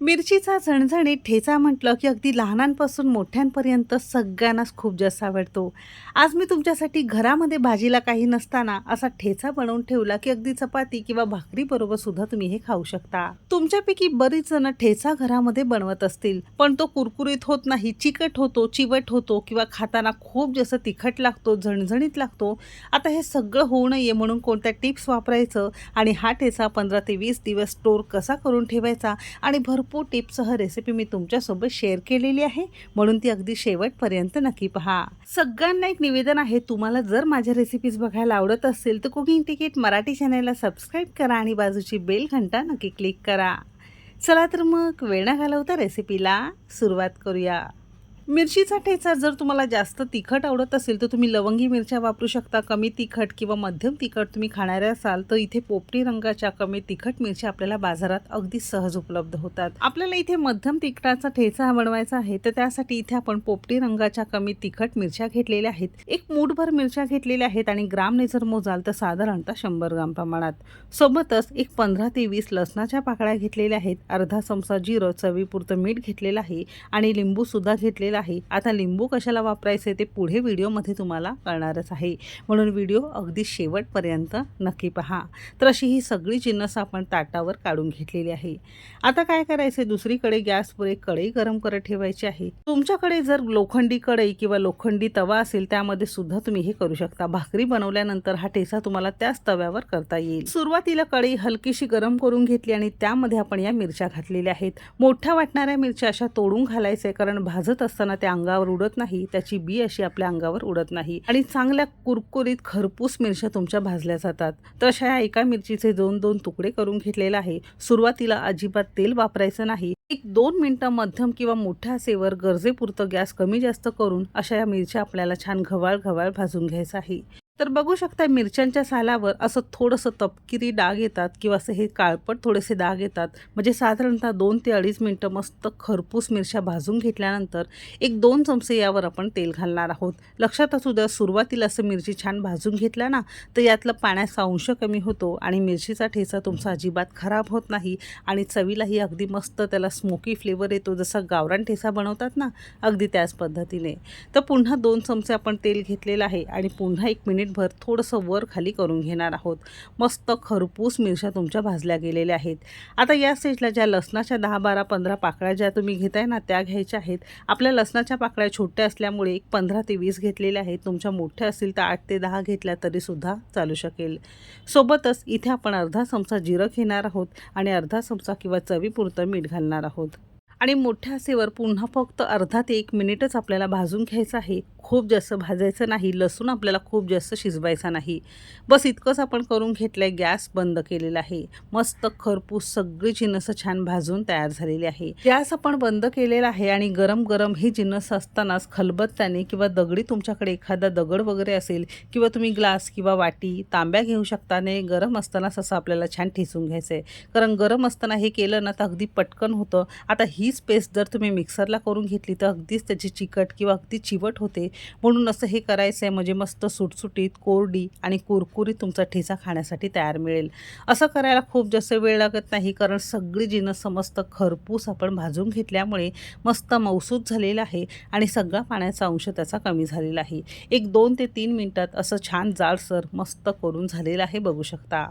मिरचीचा झणझणीत ठेचा म्हटलं की अगदी लहानांपासून मोठ्यांपर्यंत सगळ्यांनाच खूप जास्त आवडतो. आज मी तुमच्यासाठी घरामध्ये भाजीला काही नसताना असा ठेचा बनवून ठेवला की अगदी चपाती किंवा भाकरीबरोबर सुद्धा तुम्ही हे खाऊ शकता. तुमच्यापैकी बरीच जण ठेचा घरामध्ये बनवत असतील पण तो कुरकुरीत होत नाही चिकट होतो चिवट होतो किंवा खाताना खूप जास्त तिखट लागतो झणझणीत लागतो. आता हे सगळं होऊ नये म्हणून कोणत्या टिप्स वापरायचं आणि हा ठेचा पंधरा ते वीस दिवस स्टोर कसा करून ठेवायचा आणि भरपूर टिप्ससह रेसिपी मी तुमच्यासोबत शेअर केलेली आहे. म्हणून ती अगदी शेवटपर्यंत नक्की पहा. सगळ्यांना एक निवेदन आहे तुम्हाला जर माझ्या रेसिपीज बघायला आवडत असेल तर कुकिंग तिकीट मराठी चॅनलला सबस्क्राईब करा आणि बाजूची बेल घंटा नक्की क्लिक करा. चला तर मग वेळ न घालवता रेसिपीला सुरुवात करूया. मिरचीचा ठेचा जर तुम्हाला जास्त तिखट आवडत असेल तर तुम्ही लवंगी मिरच्या वापरू शकता. कमी तिखट किंवा मध्यम तिखट तुम्ही खाणारे असाल तर इथे पोपटी रंगाच्या कमी तिखट मिरच्या आपल्याला बाजारात अगदी सहज उपलब्ध होतात. आपल्याला इथे मध्यम तिखटाचा ठेचा बनवायचा आहे तर त्यासाठी इथे आपण पोपटी रंगाच्या कमी तिखट मिरच्या घेतलेल्या आहेत. एक मूठभर मिरच्या घेतलेल्या आहेत आणि ग्रामने जर मोजाल तर साधारणतः शंभर ग्राम प्रमाणात. सोबतच एक पंधरा ते वीस लसणाच्या पाकळ्या घेतलेल्या आहेत. अर्धा चमचा जिरं चवीपुरतं मीठ घेतलेलं आहे आणि लिंबू सुद्धा घेतलेला आहे. आता लिंबू कशाला वापरायचे ते पुढे व्हिडिओमध्ये तुम्हाला कळणारच आहे. म्हणून व्हिडिओ अगदी शेवटपर्यंत नक्की पहा. तर अशी ही सगळी जिन्नस आपण ताटावर काढून घेतलेली आहे. आता काय करायचे? दुसरीकडे गॅसवर एक कढई गरम करत ठेवायची आहे. तुमच्याकडे जर लोखंडी कढई किंवा लोखंडी तवा असेल त्यामध्ये सुद्धा तुम्ही हे करू शकता. भाकरी बनवल्यानंतर हा ठेचा तुम्हाला त्याच तव्यावर करता येईल. सुरुवातीला कढई हलकीशी गरम करून घेतली आणि त्यामध्ये आपण या मिरच्या घातलेल्या आहेत. मोठ्या वाटणाऱ्या मिरच्या अशा तोडून घालायचे कारण भाजत असताना त्या अंगावर उडत नाही त्याची बी अशी आपल्या अंगावर उडत नाही. आणि चांगल्या कुरकुरीत खरपूस मिरच्या तुमच्या भाजल्या जातात. तर अशा या एका मिरचीचे दोन दोन तुकडे करून घेतलेला आहे. सुरुवातीला अजिबात तेल वापरायचं नाही. एक दोन मिनटं मध्यम किंवा मोठ्या सेवर गरजेपुरतं गॅस कमी जास्त करून अशा या मिरच्या आपल्याला छान घवाळ घवाळ भाजून घ्यायचं आहे. तर बघू शकता मिरच्यांच्या सालावर असं थोडंसं तपकिरी डाग येतात किंवा असं हे काळपट थोडेसे डाग येतात. म्हणजे साधारणतः दोन ते अडीच मिनटं मस्त खरपूस मिरच्या भाजून घेतल्यानंतर एक दोन चमचे यावर आपण तेल घालणार आहोत. लक्षात असू द्या सुरुवातीला असं मिरची छान भाजून घेतल्या ना तर यातलं पाण्याचा अंश कमी होतो आणि मिरचीचा ठेचा तुमचा अजिबात खराब होत नाही आणि चवीलाही अगदी मस्त त्याला स्मोकी फ्लेवर येतो जसा गावरान ठेचा बनवतात ना अगदी त्याच पद्धतीने. तर पुन्हा दोन चमचे आपण तेल घेतलेलं आहे आणि पुन्हा एक मिनिट मिनिटभर थोडंसं वर खाली करून घेणार आहोत. मस्त खरपूस मिरच्या तुमच्या भाजल्या गेलेल्या आहेत. आता या स्टेजला ज्या लसणाच्या दहा बारा पंधरा पाकळ्या ज्या तुम्ही घेताय ना त्या घ्यायच्या आहेत. आपल्या लसणाच्या पाकळ्या छोट्या असल्यामुळे एक पंधरा ते वीस घेतलेल्या आहेत. तुमच्या मोठ्या असतील तर आठ ते दहा घेतल्या तरीसुद्धा चालू शकेल. सोबतच इथे आपण अर्धा चमचा जिरं घेणार आहोत आणि अर्धा चमचा किंवा चवीपुरतं मीठ घालणार आहोत. आणि मोठ्या आसेवर पुन्हा फक्त अर्धा ते एक मिनिटच आपल्याला भाजून घ्यायचं आहे. खूप जास्त भाजायचं नाही लसूण आपल्याला खूप जास्त शिजवायचा नाही. बस इतकंच आपण करून घेतलं आहे गॅस बंद केलेला आहे. मस्त खरपूस सगळी जिन्नस छान भाजून तयार झालेली आहे. गॅस आपण बंद केलेला आहे आणि गरम गरम ही जिन्नस असतानाच खलबत्त्याने किंवा दगडी तुमच्याकडे एखादा दगड वगैरे असेल किंवा तुम्ही ग्लास किंवा वाटी तांब्या घेऊ शकता आणि गरम असतानाच असं आपल्याला छान ठिसून घ्यायचं आहे कारण गरम असताना हे केलं ना तर अगदी पटकन होतं. आता हीच पेस्ट जर तुम्ही मिक्सरला करून घेतली तर अगदीच त्याची चिकट किंवा अगदी चिवट होते. म्हणून असं हे करायचं आहे म्हणजे मस्त सुटसुटीत कोरडी आणि कुरकुरीत तुमचा ठेचा खाण्यासाठी तयार मिळेल. असं करायला खूप जास्त वेळ लागत नाही कारण सगळी जिनस मस्त खरपूस आपण भाजून घेतल्यामुळे मस्त मौसूद झालेला आहे आणि सगळा पाण्याचा अंश त्याचा कमी झालेला आहे. एक दोन ते तीन मिनटात असं छान जाडसर मस्त करून झालेलं आहे बघू शकता.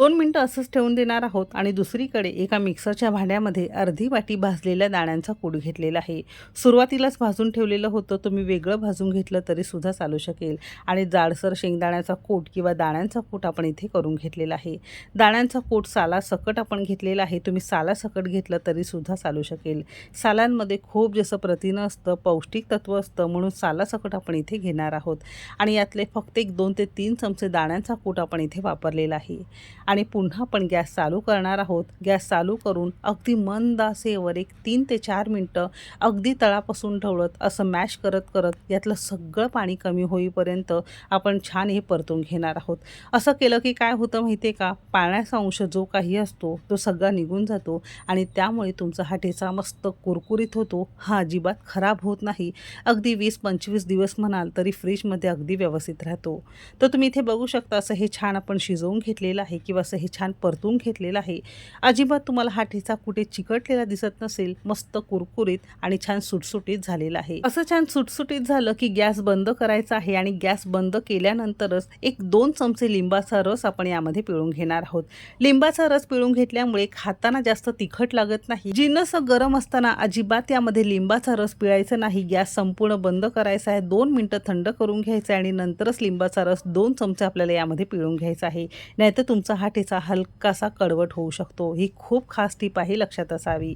दोन मिनटं असंच ठेवून देणार आहोत आणि दुसरीकडे एका मिक्सरच्या भांड्यामध्ये अर्धी वाटी भाजलेल्या दाण्यांचा कूड घेतलेला आहे. सुरुवातीलाच भाजून ठेवलेलं होतं तुम्ही वेगळं भाजून घेतलं तरी सुद्धा चालू शकेल. आणि जाडसर शेंगदाण्याचा कोट किंवा दाण्यांचा कोट आपण इथे करून घेतलेला आहे. दाण्यांचा कोट साला सकट आपण घेतलेला आहे तुम्ही साला सकट घेतलं तरी सुद्धा चालू शकेल. सालांमध्ये खूप जसं प्रथिनं असतं पौष्टिक तत्व असतं म्हणून साला सकट आपण इथे घेणार आहोत. आणि यातले फक्त एक दोन ते तीन चमचे दाण्यांचा कूट आपण इथे वापरलेला आहे. आणि पुन्हा आपण गॅस चालू करणार आहोत. गॅस चालू करून अगदी मंद आसेवर एक तीन ते चार मिनटं अगदी तळापासून ढवळत असं मॅश करत करत यातलं सगळं पाणी कमी होईपर्यंत आपण छान हे परतून घेणार आहोत. असं केलं की काय होतं माहिती आहे का? पाण्याचा अंश जो काही असतो तो सगळा निघून जातो आणि त्यामुळे तुमचा हा ठेचा मस्त कुरकुरीत होतो. हा अजिबात खराब होत नाही. अगदी वीस पंचवीस दिवस म्हणाल तरी फ्रीजमध्ये अगदी व्यवस्थित राहतो. तर तुम्ही इथे बघू शकता असं हे छान आपण शिजवून घेतलेलं आहे किंवा महादेव असं हे छान परतून घेतलेलं आहे. अजिबात तुम्हाला हा ठेचा कुठे चिकटलेला दिसत नसेल मस्त कुरकुरीत आणि छान सुटसुटीत झालेला आहे. असं छान सुटसुटीत झालं की गॅस बंद करायचा आहे आणि गॅस बंद केल्यानंतरच एक दोन चमचे लिंबाचा रस आपण यामध्ये पिळून घेणार आहोत. लिंबाचा रस पिळून घेतल्यामुळे खाताना जास्त तिखट लागत नाही. जिन्नस गरम असताना अजिबात यामध्ये लिंबाचा रस पिळायचा नाही. गॅस संपूर्ण बंद करायचा आहे. दोन मिनटं थंड करून घ्यायचं आहे आणि नंतरच लिंबाचा रस दोन चमचे आपल्याला यामध्ये पिळून घ्यायचा आहे. नाहीतर तुमचा हा ठेचा हलकासा कडवट होऊ शकतो. ही खूप खास टीप आहे लक्षात असावी.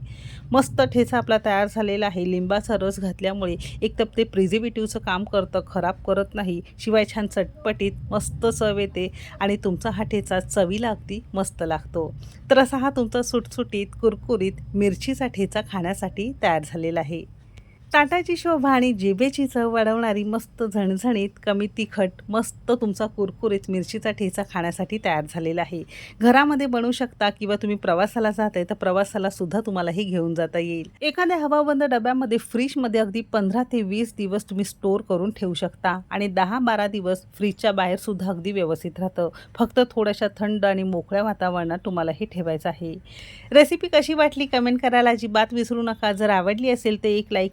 मस्त ठेचा आपला तयार झालेला आहे. लिंबाचा रस घातल्यामुळे एक तर ते प्रिझिव्हेटिव्हचं काम करतं खराब करत नाही. शिवाय छान चटपटीत मस्त चव येते आणि तुमचा हा ठेचा चवीला अगदी मस्त लागतो. तर असा हा तुमचा सुटसुटीत कुरकुरीत मिरचीचा ठेचा खाण्यासाठी तयार झालेला आहे. ताटाची शोभा आणि जिभेची चव वाढवणारी मस्त झणझणीत कमी तिखट मस्त तुमचा कुरकुरीत मिरचीचा ठेचा खाण्यासाठी तयार झालेला आहे. घरामध्ये बनवू शकता किंवा तुम्ही प्रवासाला जात आहे तर प्रवासाला सुद्धा तुम्हाला हे घेऊन जाता येईल. एखाद्या हवाबंद डब्यामध्ये फ्रीजमध्ये अगदी पंधरा ते वीस दिवस तुम्ही स्टोअर करून ठेवू शकता आणि दहा बारा दिवस फ्रीजच्या बाहेर सुद्धा अगदी व्यवस्थित राहतं. फक्त थोड्याशा थंड आणि मोकळ्या वातावरणात तुम्हाला हे ठेवायचं आहे. रेसिपी कशी वाटली? कमेंट करायला अजिबात विसरू नका. जर आवडली असेल तर एक लाईक